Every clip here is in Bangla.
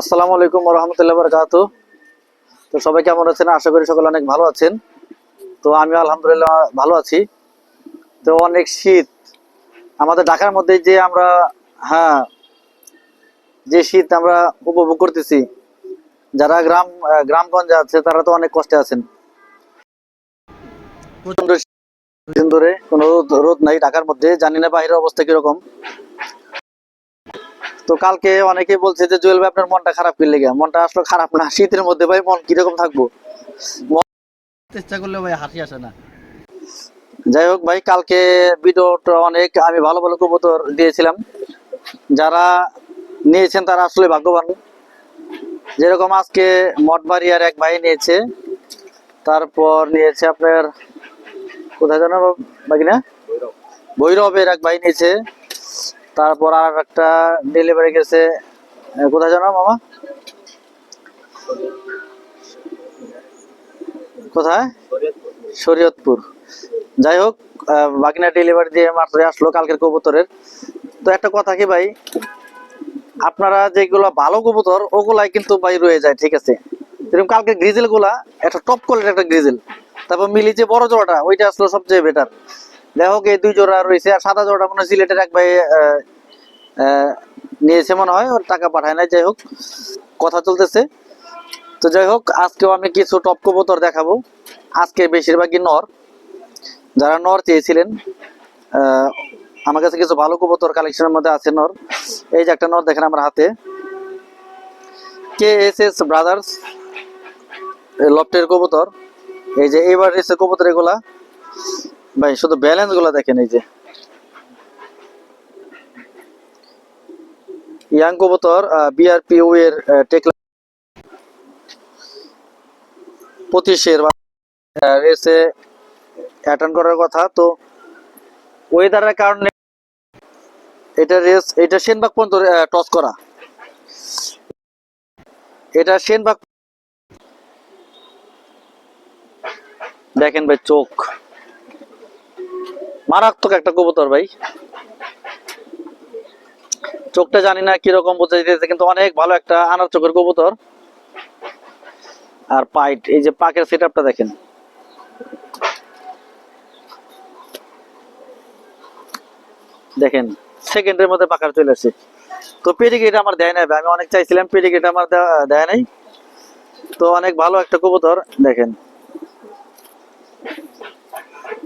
আসসালামু আলাইকুম রহমতুল্লাহ বরকাত তো সবাই কেমন আছেন? আশা করি সকলে অনেক ভালো আছেন। তো আমি আলহামদুলিল্লাহ ভালো আছি। তো অনেক শীত। আমাদের ঢাকার মধ্যে যে আমরা হ্যাঁ যে শীত আমরা উপভোগ করতেছি, যারা গ্রাম, গ্রামগঞ্জে আছে, তারা তো অনেক কষ্টে আছেন। প্রচণ্ড ধরে, কোনো রোদ নাই ঢাকার মধ্যে। জানি না বাইরের অবস্থা কীরকম। তো কালকে অনেকে বলছে যে জুয়েল ভাই আপনার মনটা খারাপ কি লেগে। মনটা আসলে খারাপ না। শীতের মধ্যে ভাই মন কীরকম থাকব? চেষ্টা করলে ভাই হাসি আসে না। যাই হোক ভাই কালকে ভিডিওটা অনেক আমি ভালো ভালো কবুতর দিয়েছিলাম। যারা নিয়েছেন তারা আসলে ভাগ্যবান। যেরকম আজকে মঠবাড়িয়ার এক ভাই নিয়েছে তারপর নিয়েছে আপনার কোথায় জানো বাকি না ভৈরবের এক ভাই নিয়েছে। তারপর আর একটা ডেলিভারি গেছে। কোথায় জানো মামা? কোথায়? শরীয়তপুর। যাই হোক বাকিনা ডেলিভারি দিয়ে মাত্র আসলো কালকের কবুতরের। তো একটা কথা কি ভাই? আপনারা যেগুলো ভালো কবুতর, ওগুলাই কিন্তু ভাই রয়ে যায়, ঠিক আছে? যেরকম কালকে গ্রিজেলগুলা, একটা টপ কোয়ালিটির একটা গ্রিজেল তারপর মিলি যে বড় জোড়াটা, ওইটা আসলো সবচেয়ে বেটার হোক এই দুই জোড়া রয়েছে, আর সাদা জোড়াটা মনে হয় সিলেটের এক ভাই নিয়েছে মনে হয়, ওর টাকা পাঠায় নাই, যাই হোক, কথা চলতেছে। তো যাই হোক, আজকেও আমি কিছু টপ কবুতর দেখাবো। আজকে বেশিরভাগই নর। যারা নর চেয়েছিলেন আমার কাছে কিছু ভালো কবুতর কালেকশনের মধ্যে আছে নর। এই যে একটা নর দেখেন আমার হাতে। কে এস এস ব্রাদার্স লফটের কবুতর। এই যে এবার এসে কবুতর এগুলা। ভাই, শুধু ব্যালেন্সগুলা দেখেন এই যে। ইয়াং কবুতর বিআরপিও এর টেক পঁচিশের রেসে অ্যাটেন্ড করার কথা। তো ওয়েদারের কারণে এটা রেস এটা সেনবাগ পর্যন্ত টস করা। এটা সেনবাগ দেখেন ভাই, চোখ। মারাত্মক একটা কবুতর ভাই। চোখটা জানি না কীরকম বোঝা যেতেছে কিন্তু অনেক ভালো একটা আনার চোখের কবুতর। আর পাইট, এই যে পাকের সেট দেখেন। দেখেন সেকেন্ডের মধ্যে পাকার চলে আসে তো পেডিগ্রেড আমার দেয় নাই। আমি অনেক চাইছিলাম পেডিগ্রেড আমার দেয় নাই। তো অনেক ভালো একটা কবুতর, দেখেন।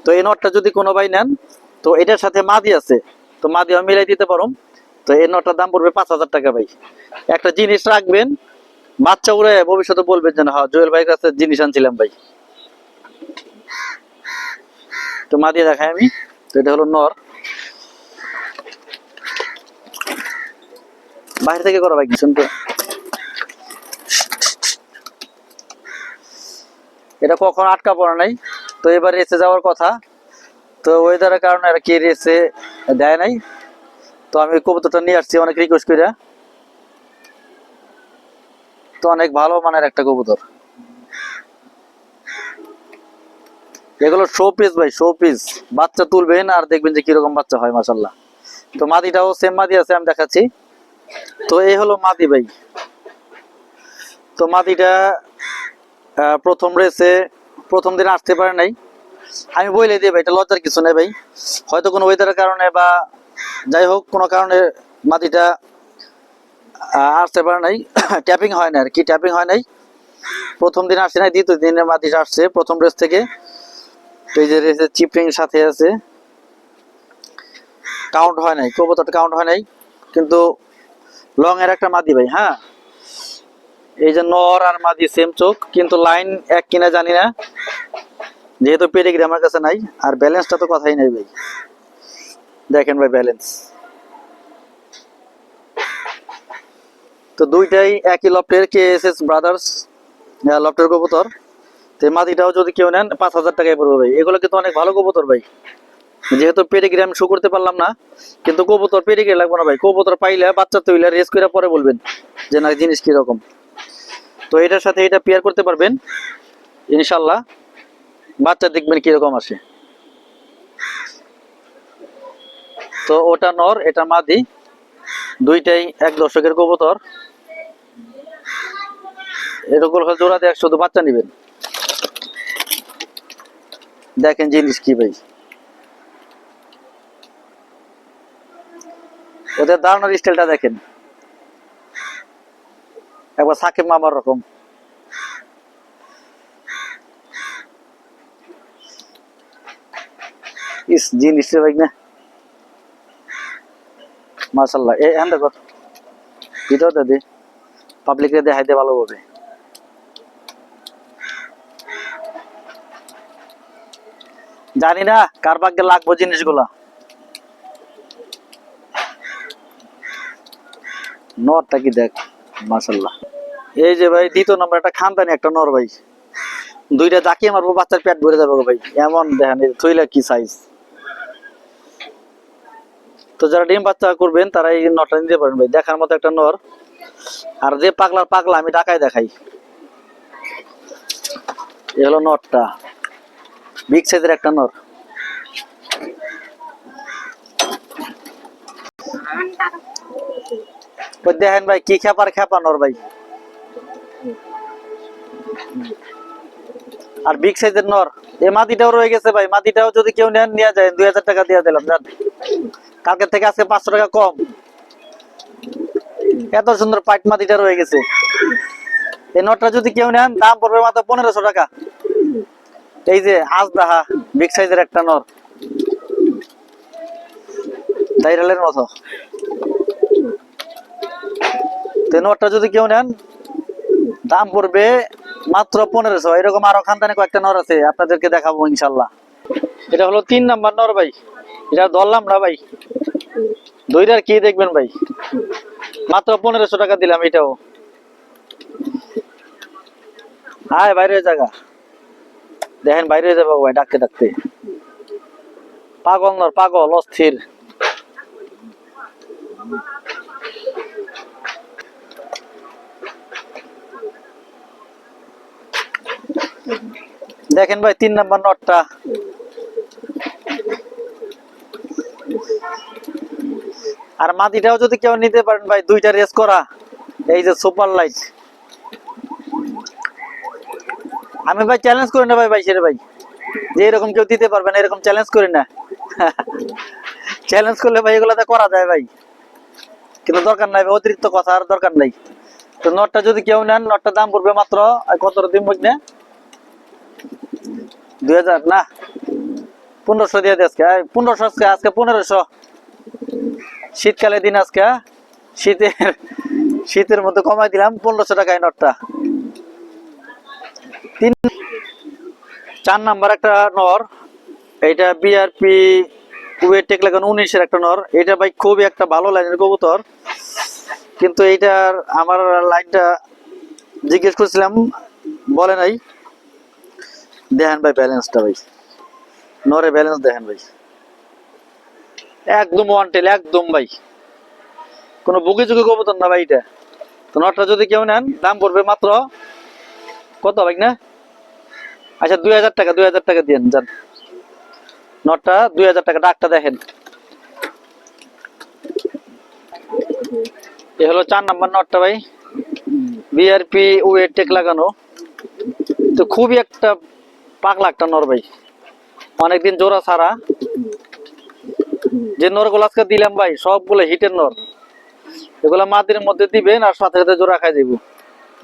তো এই নটটা যদি কোনো ভাই নেন, তো এটার সাথে মাদি আছে, তো মাদি আমি মিলাই দিতে পারো তো এই নটটার দাম পড়বে পাঁচ হাজার টাকা ভাই। একটা জিনিস রাখবেন, বাচ্চা উড়ে ভবিষ্যতে বলবেন যে হ্যাঁ জুয়েল ভাইয়ের কাছে জিনিস আনছিলাম ভাই। তো মাদি দেখাই আমি, তো এটা হলো নর বাইরে থেকে করা ভাই, শুনতে। এটা কখন আটকা পড়া নাই। তো এবার রেসে যাওয়ার কথা। তো ওয়েদারের কারণে আর কি রেসে দেয় নাই। তো আমি কবুতরটা নিয়ে আসছি, অনেক রিকোয়েস্ট করে তো অনেক ভালো মানের একটা কবুতর। এগুলো শো পিস ভাই শো পিস বাচ্চা তুলবেন আর দেখবেন যে কীরকম বাচ্চা হয় মাসাল্লাহ তো মাদিটাও সেম মাদি আছে, আমি দেখাচ্ছি। তো এই হলো মাদি ভাই। তো মাদিটা প্রথম রেসে প্রথম দিন আসতে পারে নাই। আমি বলে দিই ভাই, এটা লজ্জার কিছু নেই ভাই। হয়তো কোনো ওয়েদারের কারণে বা যাই হোক, কোনো কারণে মাটিটা আসতে পারে নাই। ট্যাপিং হয় না আর কি ট্যাপিং হয় নাই। প্রথম দিন আসে নাই, দ্বিতীয় দিনে মাটিটা আসছে, প্রথম রেস থেকে। এই যে রেসের চিপরিং সাথে আছে। কাউন্ট হয় নাই কবুতরটা কাউন্ট হয় নাই। কিন্তু লং এর একটা মাদি ভাই হ্যাঁ? এই যে নর আর মাদি সেম চোখ, কিন্তু লাইন এক কিনা জানি না। যেহেতু পেডিগ্রি আমার কাছে নাই, আর ব্যালেন্সটা তো কথাই নাই ভাই। দেখেন ভাই ব্যালেন্স তো দুইটাই একই লফটের কে এস এস ব্রাদার্স লফটের কবুতর। তো মাটিটাও যদি কেউ নেন, পাঁচ হাজার টাকায় পড়বে ভাই। এগুলো কিন্তু অনেক ভালো কবুতর ভাই। যেহেতু পেডিগ্রি আমি শো করতে পারলাম না, কিন্তু কবুতর পেডিগ্রি লাগবে না ভাই। কবুতর পাইলে, বাচ্চা তৈলে রেস করে পরে বলবেন যে না, জিনিস কীরকম। তো এটার সাথে এটা পেয়ার করতে পারবেন, ইনশাল্লাহ। বাচ্চা দেখবেন কীরকম আসে? তো ওটা নর, এটা মাদি, দুইটাই এক দশকের কবুতর। এরকম জোড়া দিয়ে, শুধু বাচ্চা নিবেন। দেখেন জিনিস কি ভাই। ওদের দাঁড়ানোর স্টাইলটা দেখেন। একবার সাকিব মামার রকম। ইস জিনিস রে ভাই, না। মাশাল্লাহ এ হ্যাঁ দেখো। ভিডিও দে। পাবলিকে দেখাই দে ভালোভাবে। জানি না কার ভাগ্যে লাগবো জিনিসগুলা। নরটা কি দেখ মাশাল্লাহ এই যে ভাই, দ্বিতীয় নম্বর একটা খানদানি, একটা নর ভাই। দুইটা জাকিয়ে মারবো, বাচ্চার পেট ভরে যাবে ভাই। এমন দেখেন থইলা কি সাইজ তো যারা ডিম বাচ্চা করবেন তারা এই নরটা নিতে পারেন ভাই। দেখার মতো একটা নর। আর যে পাগলার পাগলা, আমি ঢাকায় দেখাই। এ হলো নরটা বিগ সাইজের একটা নর। দেখেন ভাই, কি খেপার খেপা নর ভাই। আর বিগ সাইজের নর এই মাটিটাও রয়ে গেছে ভাই, মাটিটাও যদি কেউ নেন, নিয়ে যায়, দুই হাজার টাকা দিয়ে দিলাম জান কালকের থেকে আজকে পাঁচশো টাকা কম। এত সুন্দর পাইট মাটিটা রয়ে গেছে। এই নটটা যদি কেউ নেন, দাম পড়বে মাত্র পনেরোশো টাকা। এই যে আজ দাহা বিগ সাইজের একটা নর। দাইরালের মতো। তো নটটা যদি কেউ নেন, দাম পড়বে মাত্র পনেরোশো। এরকম আরও খানদানে কয়েকটা নর আছে, আপনাদেরকে দেখাবো ইনশাল্লাহ। এটা হলো তিন নাম্বার নর ভাই। এটা ধরলাম না ভাই। দুইটার কি দেখবেন ভাই? মাত্র পনেরোশো টাকা দিলাম এটাও। হায় বাইরে জায়গা দেখেন, বাইরে যাব ভাই, ডাকতে ডাকতে। পাগল নর, পাগল, অস্থির। দেখেন ভাই তিন নাম্বার নটটা। আর মাটিটাও যদি কেউ নিতে পারেন ভাই দুইটা রেস করা। এই যে সুপার লাইট আমি ভাই চ্যালেঞ্জ করি না ভাই ভাই সেরে ভাই। যে এরকম কেউ দিতে পারবে না এরকম চ্যালেঞ্জ করি না। চ্যালেঞ্জ করলে ভাই এগুলোতে করা যায় ভাই। কিন্তু দরকার নাই ভাই, অতিরিক্ত কথা আর দরকার নাই। তো নটটা যদি কেউ নেন নটটা দাম পড়বে মাত্র কত দিন বুঝ না দুই হাজার, না? পনেরোশো দিয়ে দে আজকে। পনেরোশো আজকে আজকে পনেরোশো। শীতকালে দিন আজকে শীতের শীতের মধ্যে কমাই দিলাম, পনেরোশো টাকায় নটটা। তিন চার নাম্বার একটা নর। এইটা বিআরপি ওয়েট টেক লাগানো উনিশের একটা নর। এটা ভাই খুবই একটা ভালো লাইনের কবুতর। কিন্তু এইটার আমার লাইনটা জিজ্ঞেস করছিলাম, বলে নাই। দেখেন ভাই ব্যালেন্সটা ভাই। নরে ব্যালেন্স দেখেন ভাই। একদম ওয়ান টেল একদম ভাই। কোনো বুকি চুকি কবুতর না ভাই এটা। তো নটটা যদি কেউ নেন, দাম পড়বে মাত্র কত ভাই না? আচ্ছা দুই হাজার টাকা, দুই হাজার টাকা দিয়েন, যান। নটটা দুই হাজার টাকা, ডাকটা দেখেন। এ হলো চার নাম্বার নটটা ভাই। বিআরপি ওয়েট টেক লাগানো। তো খুবই একটা পাগলা একটা নর ভাই। অনেকদিন জোড়া ছাড়া। যে নরগুলো আজকে দিলাম ভাই, সবগুলো হিটের নর। এগুলা মাটির মধ্যে দিবেন আর সাথে সাথে জোড়া খাই দিব।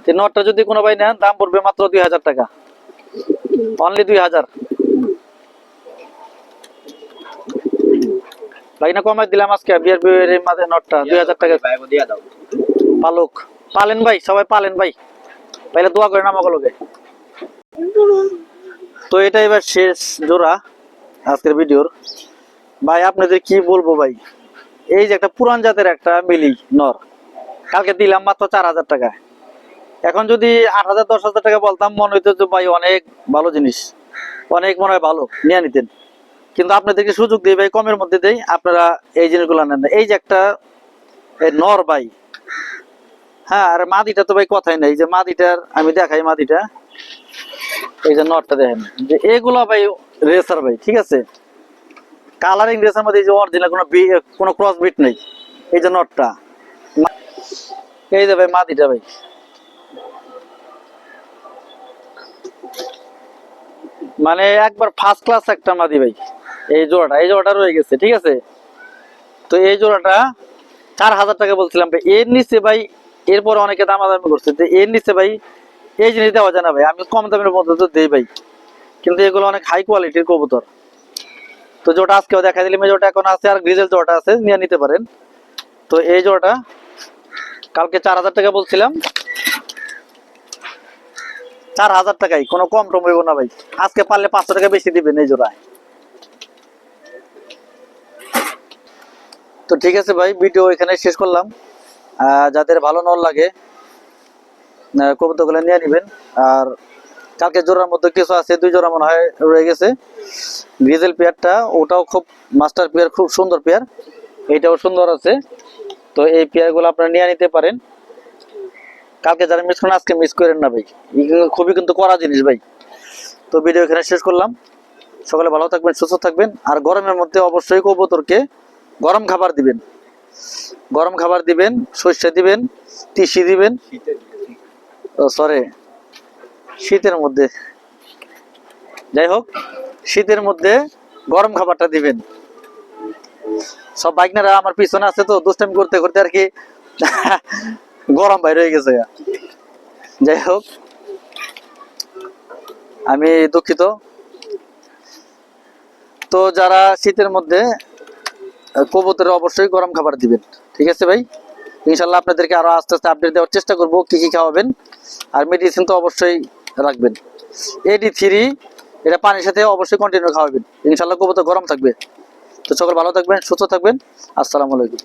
যে নটটা যদি কোনো ভাই নেন, দাম পড়বে মাত্র দুই হাজার টাকা। অনলি দুই হাজার। ভাই, না কমাই দিলাম আজকে, বিয়ার মাঝে নটটা দুই হাজার টাকা। পালুক। পালেন ভাই, সবাই পালেন ভাই। পাইলে দোয়া করেন আমাগুলোকে তো এটা এবার শেষ জোড়া আজকের ভিডিওর। ভাই, আপনাদের কি বলব ভাই? এই যে একটা পুরান জাতের একটা মিলি নর, কালকে দিলাম মাত্র চার হাজার টাকা এখন যদি আট হাজার, দশ হাজার টাকা বলতাম, মনে হইতো যে ভাই অনেক ভালো জিনিস, অনেক মনে হয় ভালো, নিয়ে নিতেন। কিন্তু আপনাদেরকে সুযোগ দিই ভাই? কমের মধ্যে দেই, আপনারা এই জিনিসগুলো নেন। এই যে একটা নর ভাই হ্যাঁ আর মাদিটা তো ভাই কথাই নাই। যে মাদিটার, আমি দেখাই মাদিটা। এই যে নটটা দেখেন। যে এগুলো ভাই রেসার ভাই, ঠিক আছে? কালারিং রেসার মধ্যে এই যে অরিজিনাল কোনো কোনো ক্রস বিট নেই। এই যে নটটা। এই যে ভাই মাদিটা ভাই। মানে একবার ফার্স্ট ক্লাস একটা মাদি ভাই। এই জোড়াটা এই জোড়াটা রয়ে গেছে, ঠিক আছে? তো এই জোড়াটা চার হাজার টাকা বলছিলাম ভাই। এর নিচে ভাই, এরপর অনেকে দামাদামি করছে। যে এর নিচে ভাই এই জিনিস দেওয়া যায় না ভাই। আমি কম দামের মধ্যে তো দেই ভাই। কিন্তু এগুলো অনেক হাই কোয়ালিটির কবুতর। তো জোটা আজকেও দেখা দিলাম, এই জোটা এখন আছে আর গ্রিজেল জোটা আছে, নিয়ে নিতে পারেন। তো এই জোড়াটা কালকে চার হাজার টাকা বলছিলাম। চার হাজার টাকাই কোনো কম টম হইব না ভাই। আজকে পারলে পাঁচশো টাকা বেশি দিবেন এই জোড়ায়। তো ঠিক আছে ভাই, ভিডিও এখানে শেষ করলাম। যাদের ভালো নল লাগে কবুতরগুলো নিয়ে নেবেন। আর কালকে জোড়ার মধ্যে কিছু আছে, দুই জোড়া মনে হয় রয়ে গেছে। গ্রিজেল পেয়ারটা ওটাও খুব মাস্টার পেয়ার খুব সুন্দর পেয়ার এইটাও সুন্দর আছে। তো এই পেয়ারগুলো আপনারা নিয়ে নিতে পারেন। কালকে যারা মিস করেন, আজকে মিস করেন না ভাই। খুবই কিন্তু করা জিনিস ভাই। তো ভিডিও এখানে শেষ করলাম। সকালে ভালো থাকবেন, সুস্থ থাকবেন। আর গরমের মধ্যে অবশ্যই কবুতরকে গরম খাবার দিবেন। গরম খাবার দিবেন, সর্ষে দিবেন, তিসি দিবেন। সরি শীতের মধ্যে। যাই হোক শীতের মধ্যে গরম খাবারটা দিবেন। সব বাইকনারা আমার পিছনে আছে তো, দুষ্টামি করতে করতে আর কি গরম বাইরে হয়ে গেছে। যাই হোক আমি দুঃখিত। তো যারা শীতের মধ্যে কবুতরে অবশ্যই গরম খাবার দিবেন। ঠিক আছে ভাই? ইনশাল্লাহ আপনাদেরকে আরও আস্তে আস্তে আপডেট দেওয়ার চেষ্টা করব, কি কি খাওয়াবেন। আর মেডিসিন তো অবশ্যই রাখবেন। এডি থ্রি এটা পানির সাথে অবশ্যই কন্টিনিউ খাওয়াবেন। ইনশাল্লাহ কবুতর গরম থাকবে। তো সকল ভালো থাকবেন, সুস্থ থাকবেন। আসসালামু আলাইকুম।